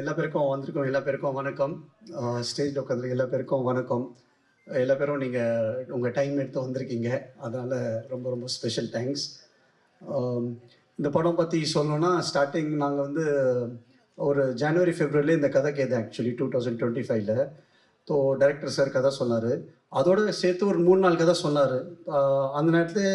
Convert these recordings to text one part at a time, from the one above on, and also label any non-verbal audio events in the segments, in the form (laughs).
எல்லா பேருக்கும் வந்திருக்கோம் எல்லா பேருக்கும் வணக்கம் ஸ்டேஜில் உட்காந்துருக்க எல்லா பேருக்கும் வணக்கம். எல்லா பேரும் நீங்கள் உங்கள் டைம் எடுத்து வந்திருக்கீங்க. அதனால் ரொம்ப ரொம்ப ஸ்பெஷல் தேங்க்ஸ் இந்த படம் பற்றி சொல்லணும்னா ஸ்டார்டிங் நாங்கள் வந்து ஒரு ஜனவரி ஃபெப்ரவரியில் இந்த கதை கேது ஆக்சுவலி டூ தௌசண்ட் டுவெண்ட்டி ஃபைவ்ல ஸோ டைரக்டர் சார் கதை சொன்னார். அதோட சேர்த்து ஒரு மூணு நாள் கதை சொன்னார். அந்த நேரத்தில்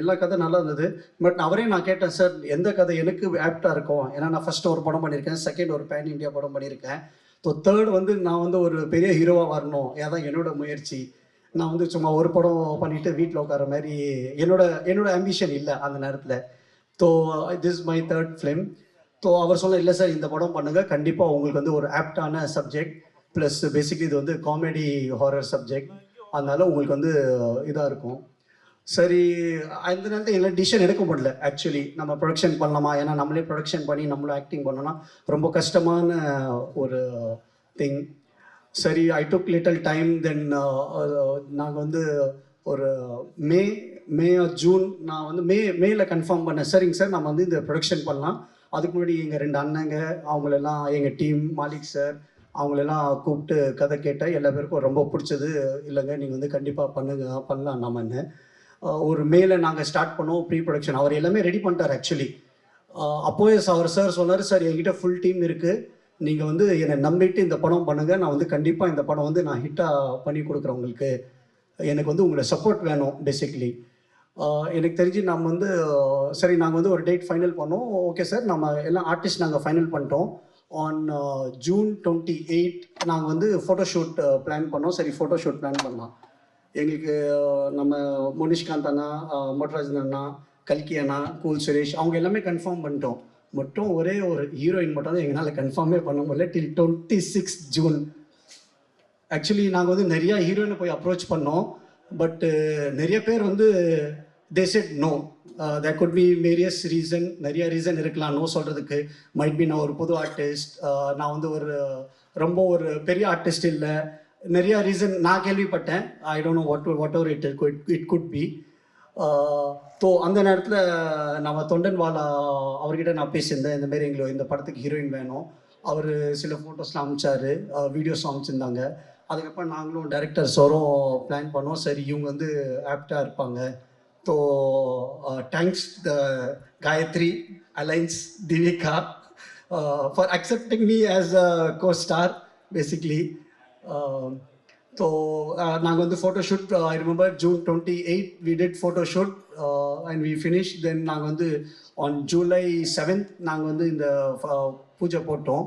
எல்லா கதை நல்லா இருந்தது. பட் அவரே நான் கேட்டேன் சார் எந்த கதை? எனக்கு ஆப்டாக இருக்கும். ஏன்னா நான் ஃபஸ்ட்டு ஒரு படம் பண்ணியிருக்கேன். செகண்ட் ஒரு பேன் இந்தியா படம் பண்ணியிருக்கேன். ஸோ தேர்ட் வந்து நான் வந்து ஒரு பெரிய ஹீரோவாக வரணும். அதான் என்னோட முயற்சி. நான் வந்து சும்மா ஒரு படம் பண்ணிட்டு வீட்டில் உட்கார மாதிரி என்னோட என்னோட ஆம்பிஷன் இல்லை அந்த நேரத்தில். So this my third film so அவர் சொல்ல இல்லை சார் இந்த படம் பண்ணுங்கள் கண்டிப்பாக உங்களுக்கு வந்து ஒரு ஆப்டான சப்ஜெக்ட் ப்ளஸ் பேசிக்லி இது வந்து காமெடி ஹாரர் சப்ஜெக்ட் அதனால உங்களுக்கு வந்து இதாக இருக்கும். சரி அந்த நேரத்தில் எல்லாம் டிசிஷன் எடுக்க முடியல ஆக்சுவலி நம்ம ப்ரொடக்ஷன் பண்ணலாமா? ஏன்னா நம்மளே ப்ரொடக்ஷன் பண்ணி நம்மளும் ஆக்டிங் பண்ணோன்னா ரொம்ப கஷ்டமான ஒரு திங் சரி I took little time then நாங்கள் வந்து ஒரு மே மே ஜூன் நான் வந்து மே மேல கன்ஃபார்ம் பண்ணேன். சரிங்க சார் நம்ம வந்து இந்த ப்ரொடக்ஷன் பண்ணலாம். அதுக்கு முன்னாடி எங்கள் ரெண்டு அண்ணங்க அவங்களெல்லாம் எங்கள் டீம் மாலிக் சார் அவங்களெல்லாம் கூப்பிட்டு கதை கேட்டேன் எல்லா பேருக்கும் ரொம்ப பிடிச்சது. இல்லைங்க நீங்கள் வந்து கண்டிப்பாக பண்ணுங்க. பண்ணலாம் நம்மன்னு ஒரு மேலே நாங்கள் ஸ்டார்ட் பண்ணோம் ப்ரீ ப்ரொடக்ஷன் அவர் எல்லாமே ரெடி பண்ணிட்டார் ஆக்சுவலி அப்போயே அவர் சார் சொன்னார் சார் என்கிட்ட ஃபுல் டீம் இருக்குது நீங்கள் வந்து என்னை நம்பிட்டு இந்த படம் பண்ணுங்கள் நான் வந்து கண்டிப்பாக இந்த படம் வந்து நான் ஹிட்டாக பண்ணி கொடுக்குறேன் உங்களுக்கு. எனக்கு வந்து உங்களை சப்போர்ட் வேணும் பேசிக்லி எனக்கு தெரிஞ்சு நம்ம வந்து சரி நாங்கள் வந்து ஒரு டேட் ஃபைனல் பண்ணோம். ஓகே சார் நம்ம எல்லாம் ஆர்டிஸ்ட் நாங்கள் ஃபைனல் பண்ணிட்டோம். ஆன் ஜூன் டுவெண்ட்டி எயிட் நாங்கள் வந்து ஃபோட்டோஷூட் பிளான் uh, பண்ணோம். சரி ஃபோட்டோஷூட் பிளான் பண்ணலாம். எங்களுக்கு uh, நம்ம முனிஷ்காந்த் அண்ணா uh, மோட்டராஜன் அண்ணா கல்கி அண்ணா கூல் சுரேஷ் அவங்க எல்லாமே கன்ஃபார்ம் பண்ணிட்டோம். மட்டும் ஒரே ஒரு ஹீரோயின் மட்டும் தான் எங்களால் கன்ஃபார்மே பண்ண முடியல till twenty six June actually நாங்கள் வந்து நிறையா ஹீரோயினை போய் அப்ரோச் பண்ணோம். பட்டு நிறைய பேர் வந்து they said no there could be various reason நிறைய ரீசன் இருக்கலாம். நோ சொல்கிறதுக்கு மைட் பி நான் ஒரு புது ஆர்டிஸ்ட் uh, நான் வந்து ஒரு ரொம்ப ஒரு பெரிய ஆர்டிஸ்ட் இல்லை. நிறைய ரீசன் நான் கேள்விப்பட்டேன். I don't know what whatever it it could be so அந்த நேரத்தில் நம்ம தொண்டன் வாலா அவர்கிட்ட நான் பேசியிருந்தேன். இந்த மாதிரி எங்களுக்கு இந்த படத்துக்கு ஹீரோயின் வேணும். அவர் சில ஃபோட்டோஸ்லாம் அமிச்சார். வீடியோஸ்லாம் uh, அமிச்சிருந்தாங்க. அதுக்கப்புறம் நாங்களும் டைரக்டர்ஸோரும் பிளான் பண்ணோம். சரி இவங்க வந்து ஆப்டாக இருப்பாங்க. So thanks the Gayathri alliance Divika for accepting me as a costar basically so நாங்கள் வந்து photoshoot I remember June twenty eight we did photoshoot and we finish then நாங்கள் வந்து ஆன் ஜூலை செவன்த் நாங்கள் வந்து இந்த பூஜை போட்டோம்.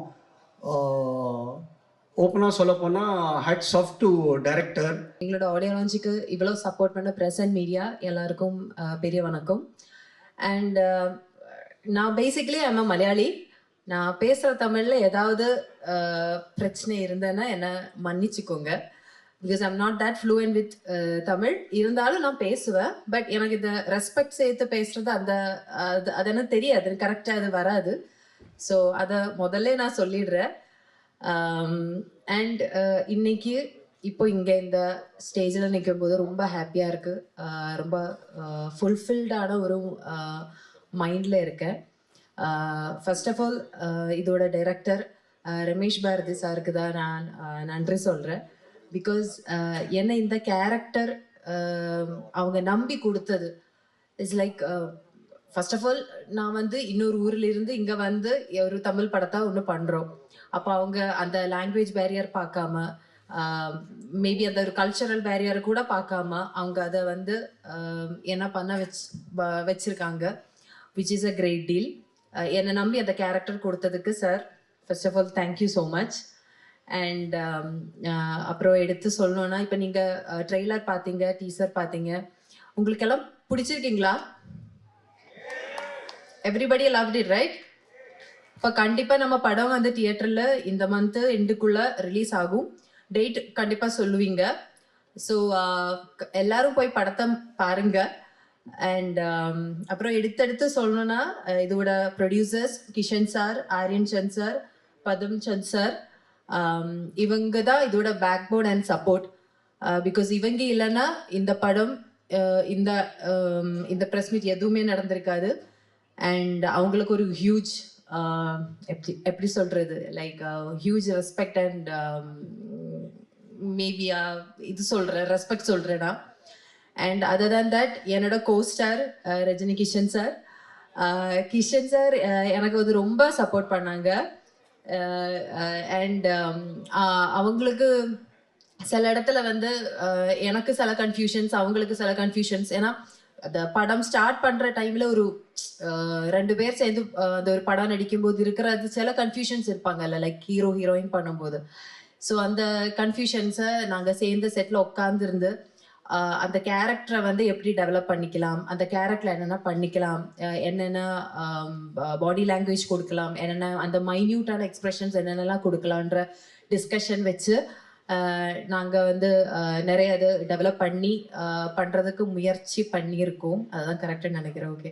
ஓப்பனாக சொல்ல போனால் ஹேட்ஸ் ஆஃப் டு டைரக்டர் எங்களோட ஆடியோ லான்ச்சுக்கு இவ்வளோ சப்போர்ட் பண்ண ப்ரெஸ் அண்ட் மீடியா எல்லாருக்கும் பெரிய வணக்கம். அண்ட் நான் பேசிக்கலி ஐம் மலையாளி. நான் பேசுகிற தமிழில் ஏதாவது பிரச்சனை இருந்தேன்னா என்னை மன்னிச்சுக்கோங்க. Because I'm not that fluent with Tamil. இருந்தாலும் நான் பேசுவேன். பட் எனக்கு இந்த ரெஸ்பெக்ட் சேர்த்து பேசுறது அந்த அது அது எனக்கு தெரியாது கரெக்டாக அது வராது. ஸோ அதை முதல்ல நான் சொல்லிடுறேன். Um, அண்ட் uh, இன்னைக்கு இப்போ இங்கே இந்த ஸ்டேஜில் நிற்கும் போது ரொம்ப ஹாப்பியாக இருக்குது uh, ரொம்ப uh, ஃபுல்ஃபில்டான ஒரு மைண்டில் இருக்கேன். ஃபர்ஸ்ட் ஆஃப் ஆல் இதோட டைரக்டர் ரமேஷ் பாரதி சாருக்கு தான் நான் நன்றி சொல்கிறேன் பிகாஸ் என்னை இந்த கேரக்டர் um, அவங்க நம்பி கொடுத்தது it's like first of all நான் வந்து இன்னொரு ஊர்ல இருந்து வந்து ஒரு தமிழ் படத்தை ஒன்று பண்ணுறோம் அப்போ அவங்க அந்த லாங்குவேஜ் பேரியர் பார்க்காம மேபி அந்த ஒரு கல்ச்சரல் பேரியரை கூட பார்க்காம அவங்க அதை வந்து என்ன பண்ண வச்சு வச்சுருக்காங்க. வச்சிருக்காங்க which is a great deal என்னை நம்பி அந்த கேரக்டர் கொடுத்ததுக்கு sir first of all thank you so much and அப்புறம் எடுத்து சொல்லணும்னா இப்போ நீங்கள் ட்ரெய்லர் பார்த்தீங்க டீசர் பார்த்தீங்க உங்களுக்கெல்லாம் பிடிச்சிருக்கீங்களா? எவ்ரிபடி லவ் இட் ரைட் இப்போ கண்டிப்பாக நம்ம படம் வந்து தியேட்டரில் இந்த மந்த்து எண்டுக்குள்ளே ரிலீஸ் ஆகும். டேட் கண்டிப்பாக சொல்லுவீங்க. ஸோ எல்லாரும் போய் படத்தை பாருங்க. அண்ட் அப்புறம் எடுத்தெடுத்து சொல்லணும்னா இதோட producers Kishan sir Aryan Chand sir Padam Chand sir இவங்க தான் இதோட backbone and support because இவங்க இல்லைன்னா இந்த படம் இந்த இந்த ப்ரெஸ் மீட் எதுவுமே நடந்திருக்காது. அண்ட் அவங்களுக்கு ஒரு ஹியூஜ் எப்படி எப்படி சொல்றது? Like huge respect and maybe இது சொல்றேன் ரெஸ்பெக்ட் சொல்றேன்னா அண்ட் அதர் தேன் தட் என்னோட costar uh, Rajini Kishan sir uh, Kishan sir uh, எனக்கு வந்து ரொம்ப சப்போர்ட் பண்ணாங்க. அண்ட் um, அவங்களுக்கு சில இடத்துல வந்து எனக்கு சில கன்ஃபியூஷன்ஸ் அவங்களுக்கு சில கன்ஃபியூஷன்ஸ் ஏன்னா அந்த படம் ஸ்டார்ட் பண்ற டைம்ல ஒரு ரெண்டு பேர் சேர்ந்து அந்த ஒரு படம் நடிக்கும்போது இருக்கிற அது சில கன்ஃபியூஷன்ஸ் இருப்பாங்கல்ல லைக் ஹீரோ ஹீரோயின் பண்ணும்போது. ஸோ அந்த கன்ஃபியூஷன்ஸை நாங்கள் சேர்ந்து செட்டில் உட்காந்துருந்து அந்த கேரக்டரை வந்து எப்படி டெவலப் பண்ணிக்கலாம் அந்த கேரக்டர் என்னென்ன பண்ணிக்கலாம் என்னென்ன பாடி லாங்குவேஜ் கொடுக்கலாம் என்னென்ன அந்த மைன்யூட்டான எக்ஸ்பிரஷன்ஸ் என்னென்னலாம் கொடுக்கலான்ற டிஸ்கஷன் வச்சு நாங்கள் வந்து நிறைய இது டெவலப் பண்ணி பண்ணுறதுக்கு முயற்சி பண்ணியிருக்கோம். அதுதான் கரெக்டாக நினைக்கிறேன். Okay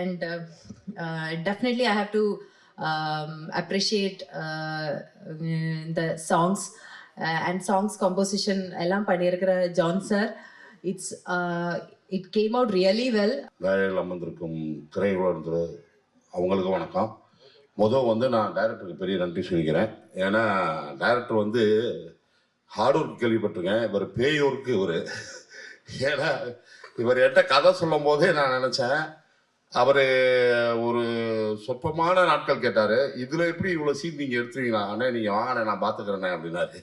and definitely I have to appreciate இந்த சாங்ஸ் அண்ட் சாங்ஸ் கம்போசிஷன் எல்லாம் பண்ணியிருக்கிற John sir it's it came out really well வேலையில் அமர்ந்திருக்கும் திரையுலகத்தில் அவங்களுக்கு வணக்கம். முதல் வந்து நான் டைரக்டருக்கு பெரிய நன்றி சொல்லிக்கிறேன். ஏன்னா டைரக்டர் வந்து ஹார்ட் ஒர்க் கேள்விப்பட்டிருக்கேன். இவர் பேய் ஒர்க்கு இவர். ஏன்னா இவர் என்கிட்ட கதை சொல்லும் போதே நான் நினச்சேன் அவர் ஒரு சொற்பமான நாட்கள் கேட்டார். இதில் எப்படி இவ்வளோ சீன் நீங்கள் எடுத்துருவீங்களா அண்ணே நீங்கள் வாங்கண்ணே நான் பார்த்துக்கிறேண்ணே அப்படின்னாரு.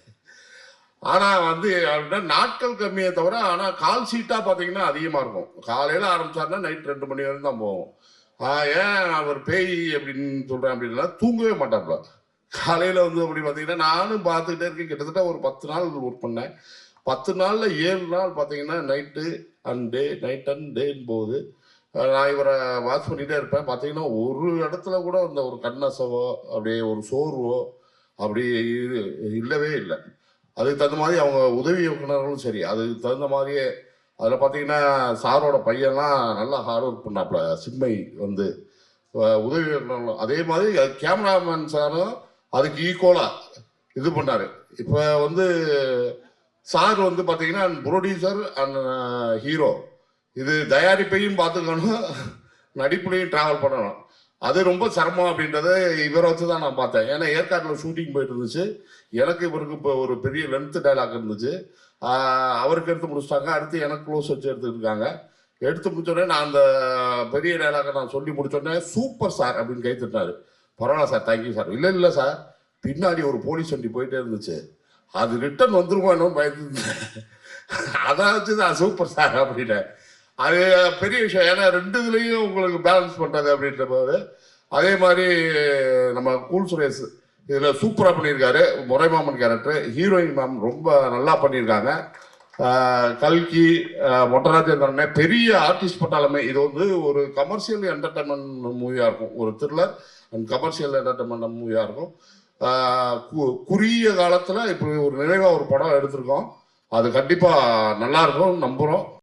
ஆனால் வந்து அப்படின்னா நாட்கள் கம்மியே தவிர ஆனால் கால் சீட்டாக பார்த்தீங்கன்னா அதிகமாக இருக்கும். காலையில் ஆரம்பிச்சாருன்னா நைட் ரெண்டு மணி வரைக்கும் தான் போகும். ஆ, ஏன் அவர் பேய் அப்படின்னு சொல்கிறேன் அப்படின்னா தூங்கவே மாட்டாப்ல காலையில் வந்து அப்படி பார்த்தீங்கன்னா நானும் பார்த்துக்கிட்டே இருக்கேன். கிட்டத்தட்ட ஒரு பத்து நாள் ஒர்க் பண்ணேன். பத்து நாளில் ஏழு நாள் பார்த்தீங்கன்னா night and day night and tan போது நான் இவரை வாட்ச் பண்ணிகிட்டே இருப்பேன். பார்த்தீங்கன்னா ஒரு இடத்துல கூட இந்த ஒரு கண்ணசவோ அப்படியே ஒரு சோர்வோ அப்படி இது இல்லவே இல்லை. அதுக்கு தகுந்த மாதிரி அவங்க உதவி இயக்குனர்களும் சரி அதுக்கு தகுந்த மாதிரியே அதில் பார்த்தீங்கன்னா சாரோட பையன்லாம் நல்லா ஹார்ட் ஒர்க் பண்ணாப்புல. சின்மை வந்து உதவி இயக்குனர்களும். அதே மாதிரி கேமராமேன் சாரும் அதுக்கு ஈக்குவலாக இது பண்ணார். இப்போ வந்து சார் வந்து பார்த்தீங்கன்னா ப்ரொடியூசர் அண்ட் ஹீரோ இது தயாரிப்பையும் பார்த்துக்கணும் நடிப்புலையும் ட்ராவல் பண்ணணும். அது ரொம்ப சிரமம் அப்படின்றத இவரை வச்சு தான் நான் பார்த்தேன். ஏன்னா ஏற்காட்டில் ஷூட்டிங் போயிட்டு இருந்துச்சு எனக்கு இவருக்கு இப்போ ஒரு பெரிய லென்த் டைலாக் இருந்துச்சு. அவருக்கு எடுத்து முடிச்சிட்டாங்க. அடுத்து எனக்கு க்ளோஸ் வச்சு எடுத்துருக்காங்க இருக்காங்க எடுத்து முடிச்சோடனே நான் அந்த பெரிய டைலாக்கை நான் சொல்லி முடிச்சோடனே சூப்பர் சார் அப்படின்னு கை தட்டினாரு. பரவாயில்ல சார் தேங்க்யூ சார். இல்லை இல்லை சார். பின்னாடி ஒரு போலீஸ் வண்டி போயிட்டே இருந்துச்சு. அது ரிட்டர்ன் வந்துருமா என்னன்னு பயந்துருந்தேன் (laughs) அதான் வச்சு தான் சூப்பர் சார் அப்படின்னேன். அது பெரிய விஷயம். ஏன்னா ரெண்டு இதுலேயும் உங்களுக்கு பேலன்ஸ் பண்ணுறது அப்படின்ற போது அதே மாதிரி நம்ம கூல் சுரேஷ் இதில் சூப்பராக பண்ணியிருக்காரு. முறைமாமன் கேரக்டர் ஹீரோயின் மேம் ரொம்ப நல்லா பண்ணியிருக்காங்க. கல்கி ஆஹ் மொட்டராஜேந்திரனே பெரிய ஆர்டிஸ்ட் பட்டாலுமே இது வந்து ஒரு கமர்ஷியல் என்டர்டைன்மெண்ட் மூவியாக இருக்கும். ஒரு த்ரில்லர் அண்ட் கமர்ஷியல் என்டர்டைன்மெண்ட் மூவியாக இருக்கும். கு- குறுகிய காலத்தில் இப்படி ஒரு நிறைவாக ஒரு படம் எடுத்திருக்கோம். அது கண்டிப்பாக நல்லா இருக்கும் நம்புகிறோம்